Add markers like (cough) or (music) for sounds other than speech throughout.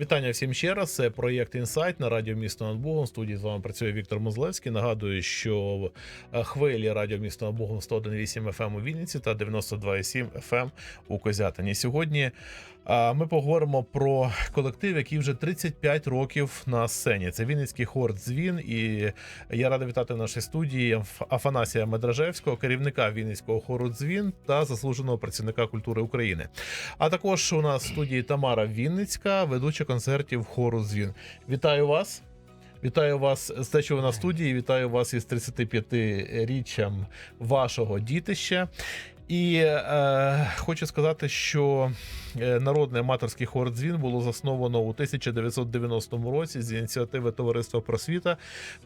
Вітання всім ще раз. Це проєкт Інсайт на радіо місто над Богом. В студії з вами працює Віктор Мозлевський. Нагадую, що е, хвилі радіо місто над Богом 101,8 FM у Вінниці та 92,7 FM у Козятині. Сьогодні ми поговоримо про колектив, який вже 35 років на сцені. Це Вінницький хор Дзвін. І я радий вітати в нашій студії Афанасія Медражевського, керівника Вінницького хору Дзвін та заслуженого працівника культури України. А також у нас в студії Тамара Вінницька, ведуча концертів хору Дзвін. Вітаю вас. Вітаю вас з те, що ви на студії. Вітаю вас із 35-річчям вашого дітища. І е, хочу сказати, що е, народний аматорський хор Дзвін було засновано у 1990 році з ініціативи Товариства просвіта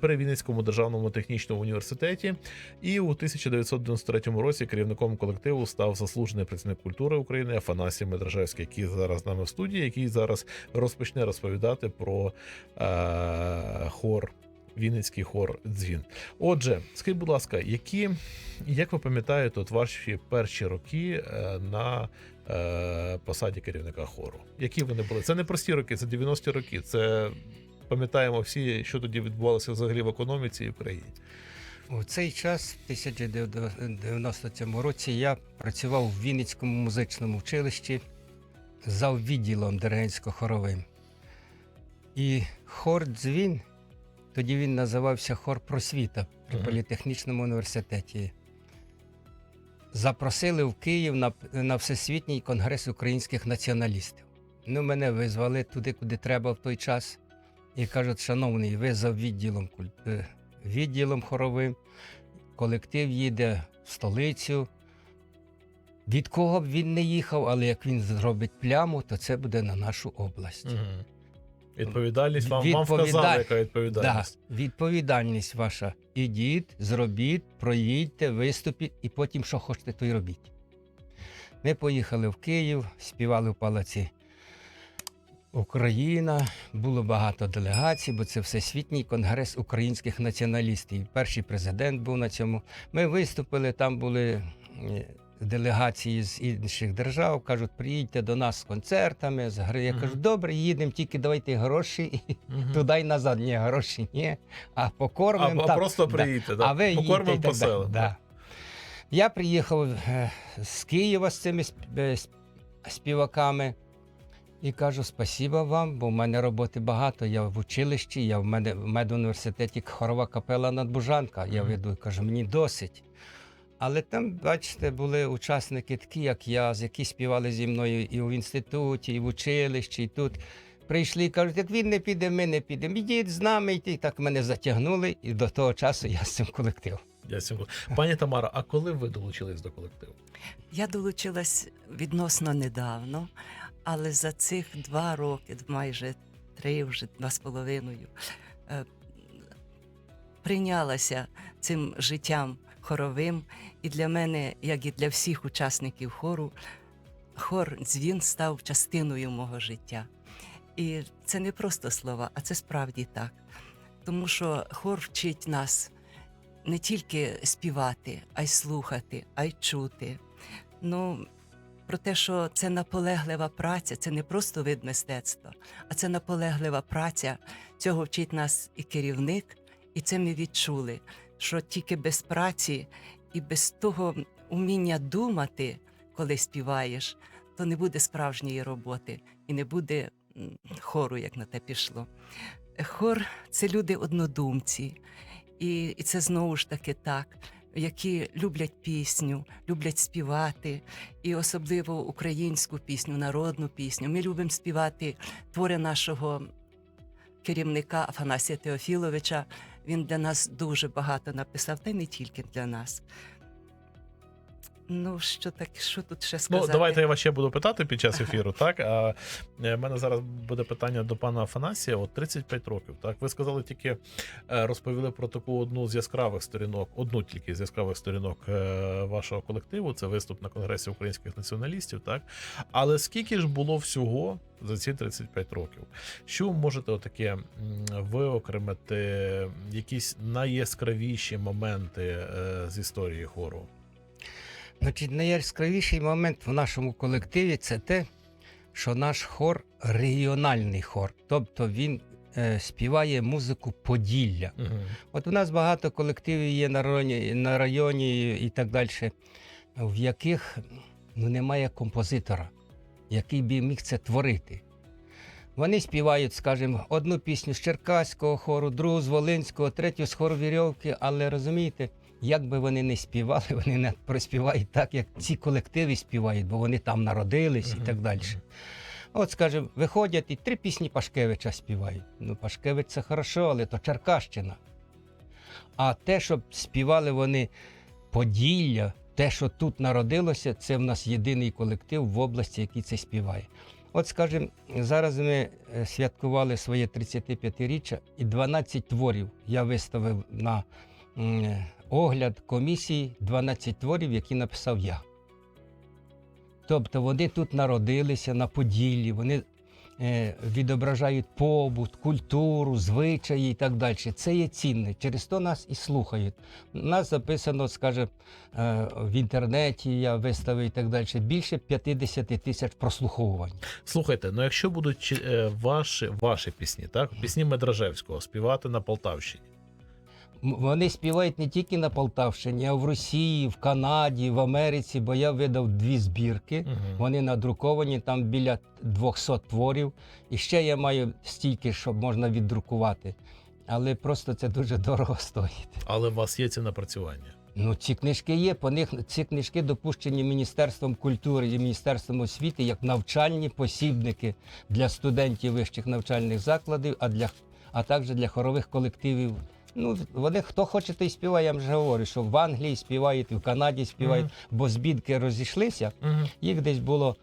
при Вінницькому державному технічному університеті. І у 1993 році керівником колективу став заслужений працівник культури України Афанасій Медражевський, який зараз з нами в студії, який зараз розпочне розповідати про е, хор. Вінницький хор дзвін. Отже, скажіть, будь ласка, які, як ви пам'ятаєте, от ваші перші роки е, на е, посаді керівника хору? Які вони були? Це не прості роки, це 90-ті роки. Це пам'ятаємо всі, що тоді відбувалося взагалі в економіці і в країні. У цей час, в 1990 році, я працював в Вінницькому музичному училищі за відділом диригентсько-хоровим. І хор дзвін, тоді він називався Хор просвіта при політехнічному університеті. Запросили в Київ на, на Всесвітній конгрес українських націоналістів. Ну, мене визвали туди, куди треба в той час. І кажуть, шановний, ви за відділом, е, відділом хоровим, колектив їде в столицю. Від кого б він не їхав, але як він зробить пляму, то це буде на нашу область. Угу. Відповідальність вам, вам Відповіда- вказали, яка Да, відповідальність. відповідальність ваша. Ідіть, зробіть, проїдьте, виступіть і потім, що хочете, то й робіть. Ми поїхали в Київ, співали в палаці Україна. Було багато делегацій, бо це Всесвітній конгрес українських націоналістів. Перший президент був на цьому. Ми виступили, там були делегації з інших держав. Кажуть, приїдьте до нас з концертами. з гри». Я Мгм. кажу, добре, їдемо, тільки давайте гроші і Мгм. туди й назад. Ні, гроші ні. А А, покормимо. а так. просто приїдьте, да. А ви і покормимо поселимо. Да. Я приїхав е, з Києва з цими е, сп- співаками і кажу спасіба вам, бо в мене роботи багато. Я в училищі, я в мене в медуніверситеті хорова капела надбужанка. Я веду, кажу, мені досить. Але там, бачите, були учасники такі, як я, з які співали зі мною і в інституті, і в училищі, і тут. Прийшли і кажуть, як він не піде, ми не підемо. Ідіть з нами йти. Так мене затягнули, і до того часу я з цим колективом. Дякую. Пані Тамара, а коли ви долучились до колективу? Я долучилась відносно недавно, але за цих два роки, майже три, вже два з половиною, е, прийнялася цим життям хоровим. І для мене, як і для всіх учасників хору, хор дзвін став частиною мого життя. І це не просто слова, а це справді так. Тому що хор вчить нас не тільки співати, а й слухати, а й чути. Ну, про те, що це наполеглива праця, це не просто вид мистецтва, а це наполеглива праця. Цього вчить нас і керівник, і це ми відчули, що тільки без праці і без того уміння думати, коли співаєш, то не буде справжньої роботи і не буде хору, як на те пішло. Хор це люди однодумці, і, і це знову ж таки так, які люблять пісню, люблять співати, і особливо українську пісню, народну пісню. Ми любимо співати твори нашого керівника Афанасія Теофіловича. Він для нас дуже багато написав, та й не тільки для нас. Ну, що так, що тут ще сказати? Ну, давайте я вас ще буду питати під час ефіру, так? А е, в мене зараз буде питання до пана Афанасія. От 35 років, так? Ви сказали тільки, е, розповіли про таку одну з яскравих сторінок, одну тільки з яскравих сторінок е, вашого колективу. Це виступ на Конгресі українських націоналістів, так? Але скільки ж було всього за ці 35 років? Що ви можете отаке виокремити якісь найяскравіші моменти з історії хору? Значить, найяскравіший момент в нашому колективі це те, що наш хор регіональний хор, тобто він е, співає музику Поділля. Мгм. От у нас багато колективів є на районі, на районі і так далі, в яких ну, немає композитора, який би міг це творити. Вони співають, скажімо, одну пісню з Черкаського хору, другу з Волинського, третю з хору Вірьовки, але розумієте, як би вони не співали, (laughs) вони не проспівають так, як ці колективи співають, бо вони там народились і так далі. От, скажімо, виходять і три пісні Пашкевича співають. Ну, Пашкевич це хорошо, але то Черкащина. А те, щоб співали вони Поділля, те, що тут народилося, це в нас єдиний колектив в області, який це співає. От, скажімо, зараз ми е, святкували своє 35-річчя, і 12 творів я виставив на огляд комісії 12 творів, які написав я. Тобто вони тут народилися на Поділлі, вони е, відображають побут, культуру, звичаї і так далі. Це є цінне, через то нас і слухають. Нас записано, скажімо, е, в інтернеті, я виставив і так далі, більше 50 тисяч прослуховувань. Слухайте, ну якщо будуть е, ваші, ваші пісні, так? Пісні Медражевського співати на Полтавщині. Вони співають не тільки на Полтавщині, а в Росії, в Канаді, в Америці, бо я видав дві збірки. Мгм. Вони надруковані там біля 200 творів. І ще я маю стільки, щоб можна віддрукувати. Але просто це дуже дорого стоїть. Але у вас є ці напрацювання. Ну, ці книжки є. По них ці книжки допущені Міністерством культури і Міністерством освіти як навчальні посібники для студентів вищих навчальних закладів, а для а також для хорових колективів. Ну, вони хто хоче, той співає. Я вже говорю, що в Англії співають, і в Канаді співають, бо збідки розійшлися. Мгм. Їх десь було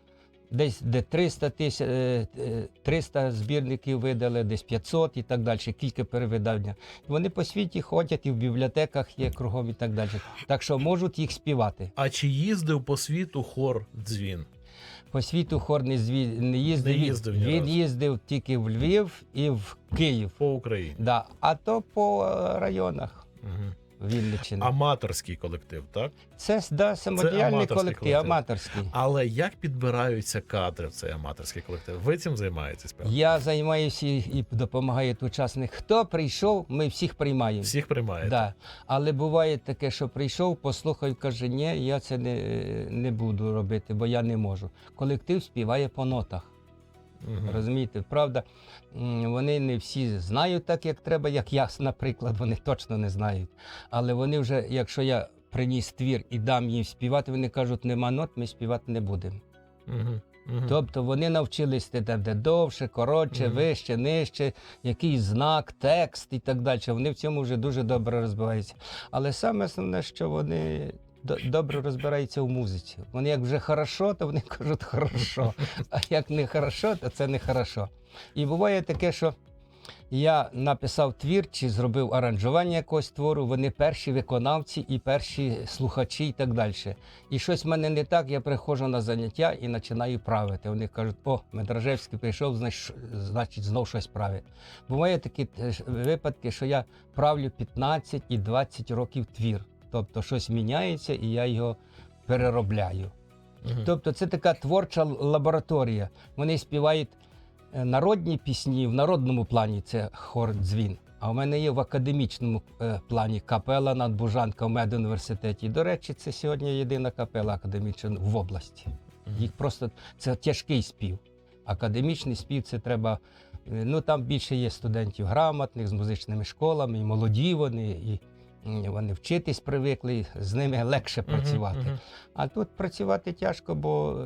десь де 300 тисяч, е, е, 300 збірників видали, десь 500 і так далі, кілька перевидання. Вони по світі ходять і в бібліотеках є кругом і так далі. Так що можуть їх співати. А чи їздив по світу хор дзвін? По світу хор не, зві... не їздив. Не їздив ні Він разу. їздив тільки в Львів і в Київ. По Україні. Да. А то по е, районах Мгм. Вінниччини. Аматорський колектив, так? Це да, самодіяльний аматорський колектив, колектив. аматорський. Але як підбираються кадри в цей аматорський колектив? Ви цим займаєтесь? певно? Я займаюся і і допомагаю учасник. Хто прийшов, ми всіх приймаємо. Всіх приймаєте? Да. Але буває таке, що прийшов, послухав, каже, ні, я це не, не буду робити, бо я не можу. Колектив співає по нотах. Мгм. Розумієте, правда, вони не всі знають так, як треба, як я, наприклад, вони точно не знають. Але вони вже, якщо я приніс твір і дам їм співати, вони кажуть, нема нот, ми співати не будемо. Мгм. Мгм. Тобто вони навчились де, де, довше, коротше, Мгм. вище, нижче, якийсь знак, текст і так далі. Вони в цьому вже дуже добре розбираються. Але саме основне, що вони добре розбираються в музиці. Вони як вже хорошо, то вони (laughs) кажуть хорошо. А як не хорошо, то це не хорошо. І буває таке, що я написав твір чи зробив аранжування якогось твору, вони перші виконавці і перші слухачі, і так далі. І щось в мене не так, я приходжу на заняття і починаю правити. Вони кажуть, о, Медражевський прийшов, значить, знов щось править. Буває такі випадки, що я правлю 15 і 20 років твір. Тобто щось міняється і я його переробляю. Мгм. Тобто це така творча лабораторія. Вони співають е, народні пісні в народному плані це хор дзвін. А в мене є в академічному е, плані капела надбужанка в медуніверситеті. До речі, це сьогодні єдина капела академічна в області. Їх просто це тяжкий спів. Академічний спів це треба. е, Ну там більше є студентів грамотних з музичними школами, і молоді вони, і вони вчитись привикли, з ними легше працювати. Мгм. А тут працювати тяжко, бо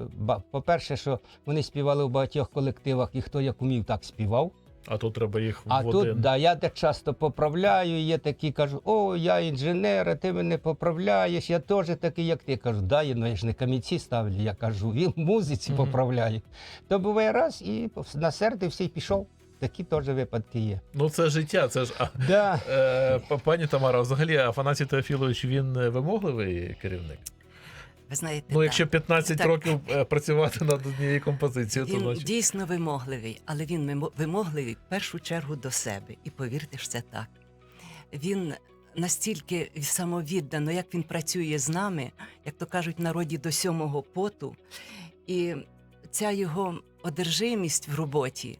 по-перше, що вони співали в багатьох колективах, і хто як умів, так співав. А тут треба їх А в тут да, я де часто поправляю, є такі, кажу, о, я інженер, а ти мене поправляєш, я теж такий, як ти. Кажу, да, ну я ж не камінці ставлю. Я кажу, він в музиці Мгм. поправляє. То буває раз і насердився і пішов. Такі теж випадки є. Ну це життя, це ж. А, Да. е, п- пані Тамара, взагалі Афанасій Теофілович він е, вимогливий керівник. Ви знаєте, Ну, так. якщо 15 Так. років е, працювати над однією композицією, то Він значить. дійсно вимогливий, але він мимо- вимогливий в першу чергу до себе. І повірте ж це так. Він настільки самовіддано, як він працює з нами, як то кажуть, в народі до сьомого поту. І ця його одержимість в роботі,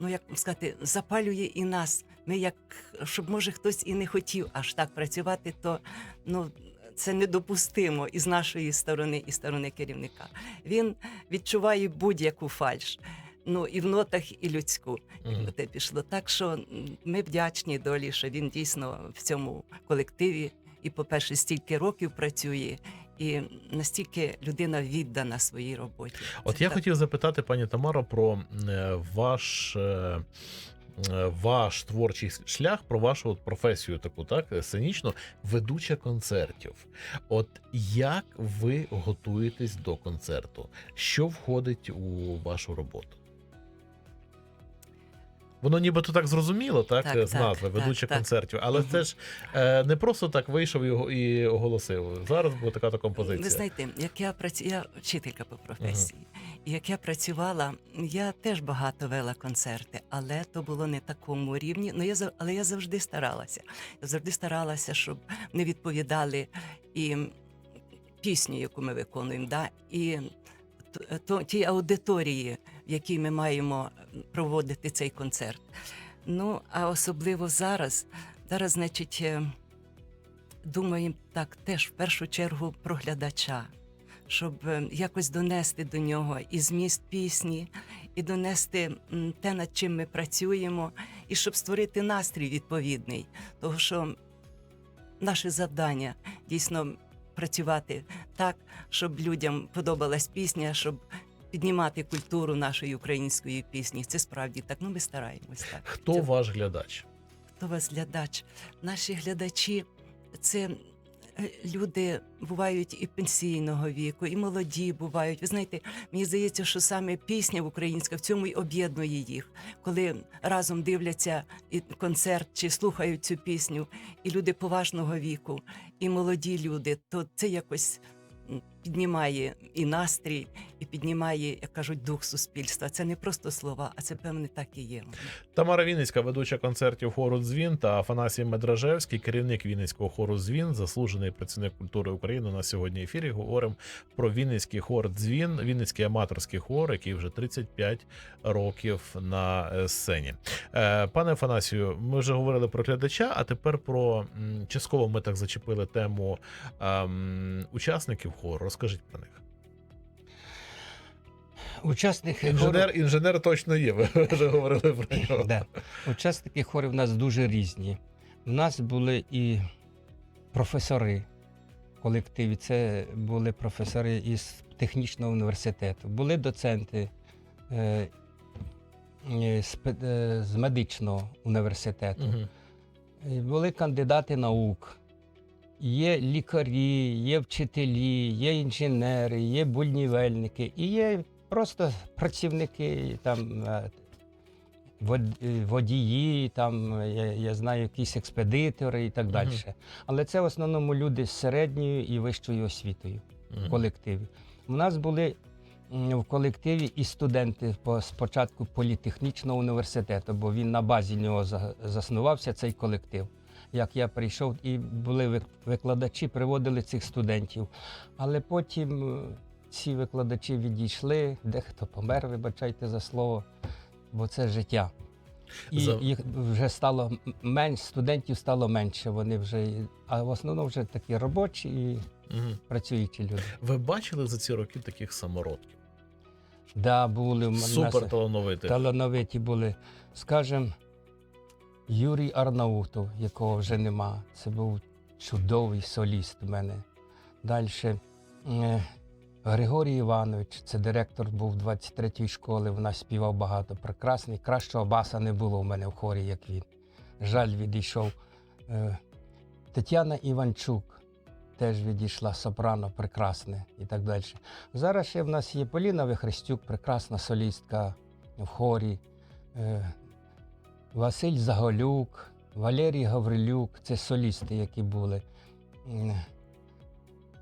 ну як сказати, запалює і нас. Ми як щоб може хтось і не хотів аж так працювати, то ну. Це недопустимо і з нашої сторони, і з сторони керівника. Він відчуває будь-яку фальш. Ну і в нотах, і людську. Мгм. Те пішло. Так що ми вдячні долі, що він дійсно в цьому колективі і, по-перше, стільки років працює, і настільки людина віддана своїй роботі. От Це я так. хотів запитати пані Тамаро про е, ваш. е, е, Ваш творчий шлях про вашу от професію таку, так сценічну, ведуча концертів. От як ви готуєтесь до концерту? Що входить у вашу роботу? Воно нібито так зрозуміло, так, Так, з назви так, концертів, але Мгм. це ж е, не просто так вийшов і, ого- і оголосив. Зараз буде така то композиція. Ви знаєте, як я працю... я вчителька по професії, і як я працювала, я теж багато вела концерти, але то було не такому рівні. Ну я але я завжди старалася. Я завжди старалася, щоб не відповідали і пісню, яку ми виконуємо, да, і то, тій аудиторії, в якій ми маємо проводити цей концерт. Ну, а особливо зараз, зараз, значить. е, думаємо так теж в першу чергу про глядача, щоб е, якось донести до нього і зміст пісні, і донести те, над чим ми працюємо, і щоб створити настрій відповідний. Тому що наше завдання дійсно працювати так, щоб людям подобалась пісня, щоб піднімати культуру нашої української пісні. Це справді так. Ну ми стараємось так. Хто ваш глядач? хто вас глядач? Наші глядачі це е, люди бувають і пенсійного віку, і молоді бувають. Ви знаєте, мені здається, що саме пісня українська в цьому й об'єднує їх, коли разом дивляться і концерт чи слухають цю пісню, і люди поважного віку, і молоді люди, то це якось. Піднімає і настрій, і піднімає, як кажуть, дух суспільства. Це не просто слова, а це певне так і є. Тамара Вінницька, ведуча концертів хору Дзвін та Афанасій Медражевський, керівник Вінницького хору Дзвін, заслужений працівник культури України на сьогодні ефірі. Говоримо про Вінницький хор Дзвін, Вінницький аматорський хор, який вже 35 років на е, сцені. Е, Пане Афанасію, ми вже говорили про глядача, а тепер про частково ми так зачепили тему ем, учасників хору. Розкажіть про них. Учасники Інженер, інженер точно є. Ви (laughs) вже говорили про нього. Да. Учасники хорів у нас дуже різні. У нас були і професори в колективі, це були професори із технічного університету, були доценти е, е, з, е, з медичного університету, і були кандидати наук. Є лікарі, є вчителі, є інженери, є будівельники, і є просто працівники, там, е, е, водії, там, я, я знаю, якісь експедитори і так далі. Але це в основному люди з середньою і вищою освітою в колективі. У нас були в колективі і студенти по спочатку політехнічного університету, бо він на базі нього заснувався цей колектив. Як я прийшов, і були викладачі, приводили цих студентів. Але потім е, ці викладачі відійшли, дехто помер, вибачайте за слово, бо це життя. І За- їх вже стало менш, студентів стало менше. Вони вже, а в основному вже такі робочі і Мгм. працюючі люди. Ви бачили за ці роки таких самородків? Да, були Супер талановитих. талановиті були. Скажем, Юрій Арнаутов, якого вже нема. Це був чудовий соліст у мене. Далі Григорій Іванович, це директор був 23-ї школи. В нас співав багато прекрасний. Кращого баса не було в мене в хорі, як він. Жаль, відійшов. Е, Тетяна Іванчук теж відійшла сопрано, прекрасне і так далі. Зараз ще в нас є Поліна Вихрестюк, прекрасна солістка в хорі. Василь Заголюк, Валерій Гаврилюк це солісти, які були.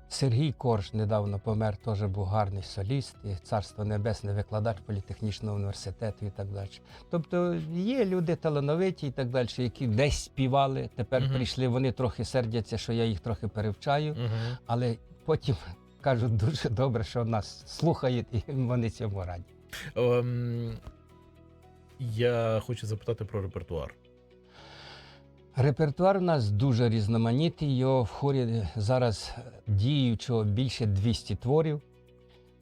Сергій Корж недавно помер, теж був гарний соліст, і царство небесне, викладач політехнічного університету і так далі. Тобто є люди талановиті і так далі, які десь співали, тепер Мгм. прийшли, вони трохи сердяться, що я їх трохи перевчаю, Мгм. але потім кажуть дуже добре, що нас слухають і вони цьому раді. Ем, я хочу запитати про репертуар. Репертуар у нас дуже різноманітний. Його в хорі зараз діючого більше 200 творів.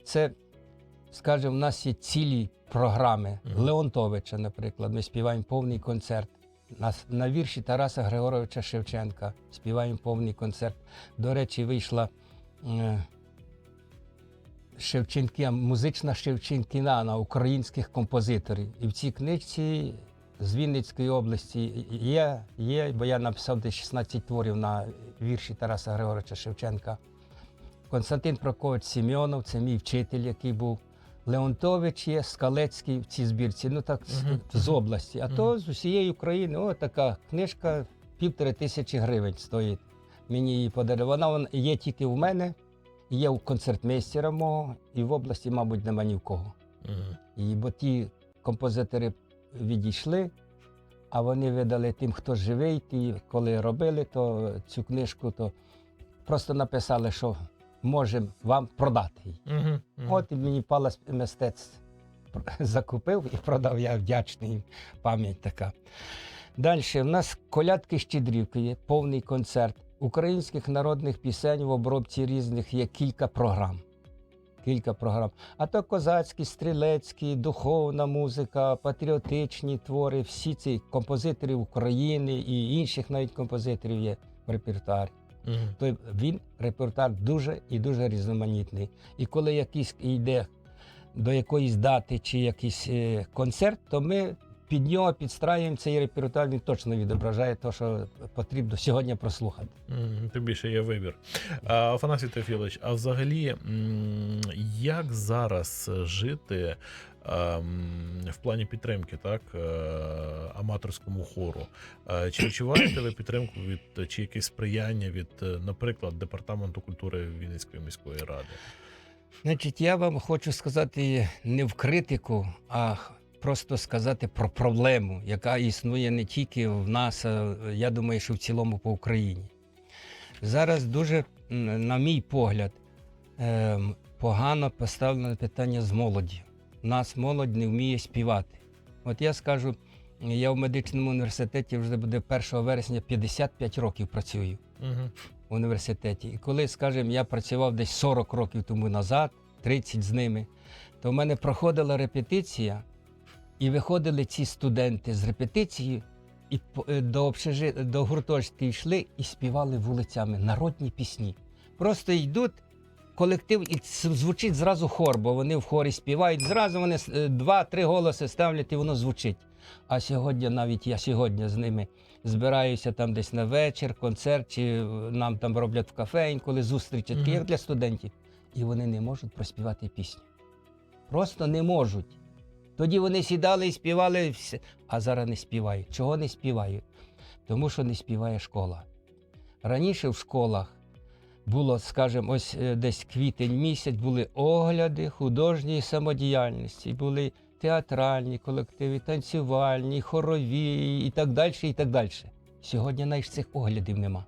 Це, скажімо, в нас є цілі програми Мгм. Леонтовича, наприклад. Ми співаємо повний концерт. На, на вірші Тараса Григоровича Шевченка співаємо повний концерт. До речі, вийшла е, Шевченкія, музична Шевченкіна на українських композиторів. І в цій книжці з Вінницької області є, є, бо я написав десь 16 творів на вірші Тараса Григоровича Шевченка. Константин Прокович Сімеонов, це мій вчитель, який був. Леонтович є, Скалецький в цій збірці, ну так з- Мгм. з області. А Мгм. то з усієї України, о, така книжка півтори тисячі гривень стоїть. Мені її подарили. Вона вон є тільки в мене, є у концертмейстера мого, і в області, мабуть, нема ні в кого. Мгм. І бо ті композитори відійшли, а вони видали тим, хто живий. Ті, коли робили то цю книжку, то просто написали, що можемо вам продати її. Мгм. Мгм. От і мені палац мистецтв закупив і продав. Я вдячний їм. Пам'ять така. Далі в нас колядки щедрівки є, повний концерт. Українських народних пісень в обробці різних є кілька програм. Кілька програм. А то козацькі, стрілецькі, духовна музика, патріотичні твори, всі ці композитори України і інших навіть композиторів є в репертуарі Мгм. то він репертуар дуже і дуже різноманітний. І коли якийсь йде до якоїсь дати чи якийсь е, концерт, то ми під нього підстраюємо цей репертуар, він точно відображає те, що потрібно сьогодні прослухати. Тим більше є вибір. Афанасій Теофілович, а взагалі, як зараз жити ем, в плані підтримки, так, е, аматорському хору? Чи відчуваєте ви підтримку від чи якесь сприяння від, е, наприклад, департаменту культури Вінницької міської ради? Значить, я вам хочу сказати не в критику, а просто сказати про проблему, яка існує не тільки в нас, а я думаю, що в цілому по Україні. Зараз дуже, на мій погляд, ем, погано поставлене питання з молоді. Нас молодь не вміє співати. От я скажу, я в медичному університеті вже буде 1 вересня 55 років працюю Угу. в університеті. І коли, скажімо, я працював десь 40 років тому назад, 30 з ними, то в мене проходила репетиція, і виходили ці студенти з репетиції, і е, до, общежи... до гуртожитків йшли і співали вулицями народні пісні. Просто йдуть. Колектив і звучить зразу хор, бо вони в хорі співають. Зразу вони е, два-три голоси ставлять і воно звучить. А сьогодні, навіть я сьогодні з ними збираюся там десь на вечір, концерт, чи нам там роблять в кафе інколи зустрічі, такі як для студентів. І вони не можуть проспівати пісню. Просто не можуть. Тоді вони сідали і співали, а зараз не співають. Чого не співають? Тому що не співає школа. Раніше в школах було, скажімо, ось е, десь квітень місяць були огляди художньої самодіяльності, були театральні колективи, танцювальні, хорові і так далі. і так далі. Сьогодні навіть цих оглядів нема.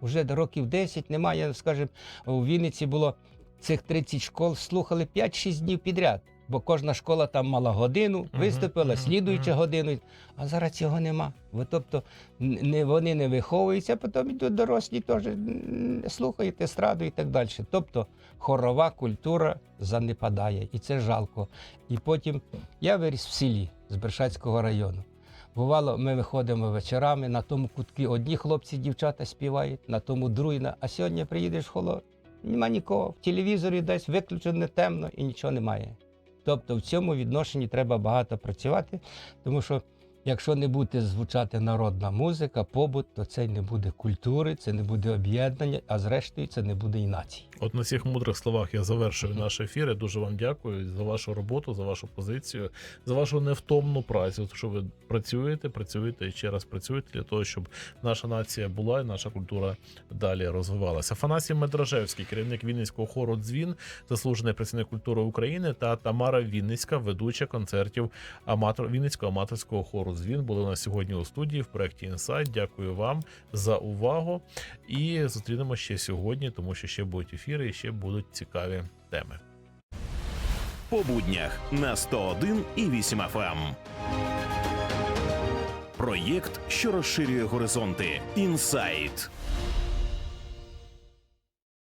Уже років 10 немає, скажімо, у Вінниці було цих 30 школ, слухали 5-6 днів підряд, бо кожна школа там мала годину, виступила, мгм. годину. А зараз цього нема. Бо, тобто не, вони не виховуються, потім йдуть дорослі теж слухають естраду і так далі. Тобто хорова культура занепадає, і це жалко. І потім я виріс в селі з Бершацького району. Бувало, ми виходимо вечорами, на тому кутки одні хлопці, дівчата співають, на тому другі. А сьогодні приїдеш в холод, нема нікого. В телевізорі десь виключено темно і нічого немає. Тобто в цьому відношенні треба багато працювати, тому що якщо не буде звучати народна музика, побут, то це не буде культури, це не буде об'єднання, а зрештою це не буде і нації. От на цих мудрих словах я завершую наш ефір. Я дуже вам дякую за вашу роботу, за вашу позицію, за вашу невтомну працю. Що ви працюєте, працюєте і ще раз працюєте для того, щоб наша нація була і наша культура далі розвивалася. Афанасій Медражевський, керівник Вінницького хору Дзвін, заслужений працівник культури України, та Тамара Вінницька, ведуча концертів аматор Вінницького аматорського хору Дзвін, були на сьогодні у студії в проєкті Інсайт. Дякую вам за увагу. І зустрінемо ще сьогодні, тому що ще будуть ефіри і ще будуть цікаві теми. по буднях на 101 і 8 FM. Проєкт, що розширює горизонти. Інсайт.